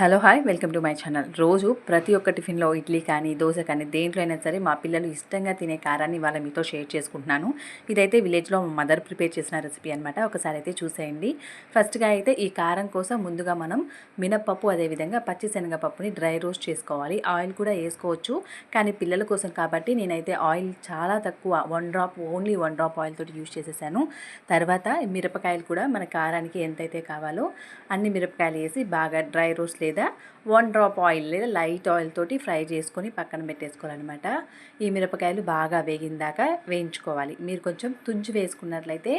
Hello hi welcome to my channel. రోజు ప్రతి ఒక్క టిఫిన్లో ఇడ్లీ కానీ దోశ కానీ దేంట్లో అయినా సరే మా పిల్లలు ఇష్టంగా తినే కారాన్ని వాళ్ళ మీతో షేర్ చేసుకుంటున్నాను. ఇదైతే విలేజ్లో మా మదర్ ప్రిపేర్ చేసిన రెసిపీ అనమాట ఒకసారి అయితే చూసేయండి. ఫస్ట్గా అయితే ఈ కారం కోసం ముందుగా మనం మినప్పప్పు అదేవిధంగా పచ్చిశనగపప్పుని డ్రై రోస్ట్ చేసుకోవాలి. ఆయిల్ కూడా వేసుకోవచ్చు. కానీ పిల్లల కోసం కాబట్టి నేనైతే ఆయిల్ చాలా తక్కువ one drop only one drop oil తోటి యూజ్ చేసేసాను. తర్వాత మిరపకాయలు కూడా మన కారానికి ఎంతైతే కావాలో అన్ని మిరపకాయలు వేసి బాగా డ్రై రోస్ట్ లేదా వన్ డ్రాప్ ఆయిల్ లేదా లైట్ ఆయిల్ తోటి ఫ్రై చేసుకొని పక్కన పెట్టేసుకోవాలన్నమాట. ఈ మిరపకాయలు బాగా వేగిందాక వేయించుకోవాలి. మీరు కొంచెం తుంచి వేసుకున్నట్లయితే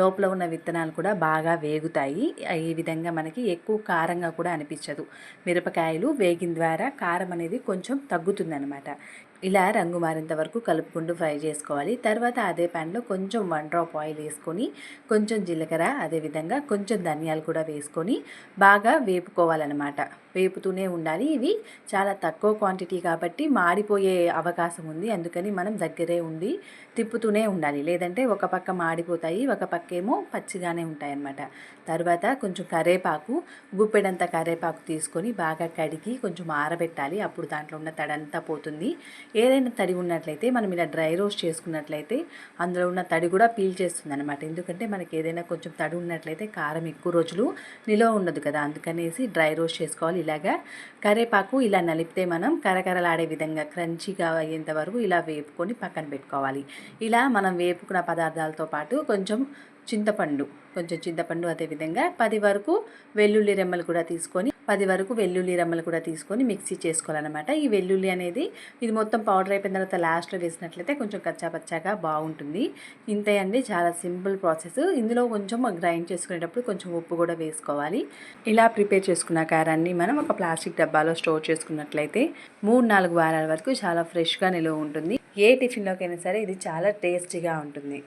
లోపల ఉన్న విత్తనాలు కూడా బాగా వేగుతాయి. ఈ విధంగా మనకి ఎక్కువ కారంగా కూడా అనిపించదు. మిరపకాయలు వేగిన ద్వారా కారం అనేది కొంచెం తగ్గుతుందన్నమాట. ఇలా రంగు మారేంత వరకు కలుపుకుంటూ ఫ్రై చేసుకోవాలి. తర్వాత అదే ప్యాన్లో కొంచెం వన్ డ్రాప్ ఆయిల్ వేసుకొని కొంచెం జీలకర్ర అదేవిధంగా కొంచెం ధనియాలు కూడా వేసుకొని బాగా వేపుకోవాలన్నమాట. వేపుతూనే ఉండాలి. ఇవి చాలా తక్కువ క్వాంటిటీ కాబట్టి మాడిపోయే అవకాశం ఉంది. అందుకని మనం దగ్గరే ఉండి తిప్పుతూనే ఉండాలి. లేదంటే ఒక పక్క మాడిపోతాయి ఒక పక్క ఏమో పచ్చిగానే ఉంటాయి అన్నమాట తర్వాత కొంచెం కరేపాకు గుప్పెడంత కరేపాకు తీసుకొని బాగా కడిగి కొంచెం ఆరబెట్టాలి. అప్పుడు దాంట్లో ఉన్న తడంతా పోతుంది. ఏదైనా తడి ఉన్నట్లయితే మనం ఇలా డ్రై రోస్ట్ చేసుకున్నట్లయితే అందులో ఉన్న తడి కూడా పీల్ చేస్తుంది అనమాట ఎందుకంటే మనకి ఏదైనా కొంచెం తడి ఉన్నట్లయితే కారం ఎక్కువ రోజులు నిలవ ఉండదు కదా. అందుకనేసి డ్రై రోస్ట్ చేసుకోవాలి ఇలాగా కరేపాకు ఇలా నలిపితే మనం కరకరలాడే విధంగా క్రంచీగా అయ్యేంత వరకు ఇలా వేపుకొని పక్కన పెట్టుకోవాలి. ఇలా మనం వేపుకున్న పదార్థాలతో పాటు కొంచెం చింతపండు కొంచెం చింతపండు అదేవిధంగా పది వరకు వెల్లుల్లి రెమ్మలు కూడా తీసుకొని పది వరకు వెల్లుల్లి రెమ్మలు కూడా తీసుకొని మిక్సీ చేసుకోవాలన్నమాట. ఈ వెల్లుల్లి అనేది ఇది మొత్తం పౌడర్ అయిపోయిన తర్వాత లాస్ట్లో వేసినట్లయితే కొంచెం కచ్చాపచ్చాగా బాగుంటుంది. ఇంతే అండి చాలా సింపుల్ ప్రాసెస్. ఇందులో కొంచెం గ్రైండ్ చేసుకునేటప్పుడు కొంచెం ఉప్పు కూడా వేసుకోవాలి. ఇలా ప్రిపేర్ చేసుకున్న కారాన్ని మనం ఒక ప్లాస్టిక్ డబ్బాలో స్టోర్ చేసుకున్నట్లయితే మూడు నాలుగు వారాల వరకు చాలా ఫ్రెష్గా నిలువ ఉంటుంది. ఏ టిఫిన్లోకైనా సరే ఇది చాలా టేస్టీగా ఉంటుంది.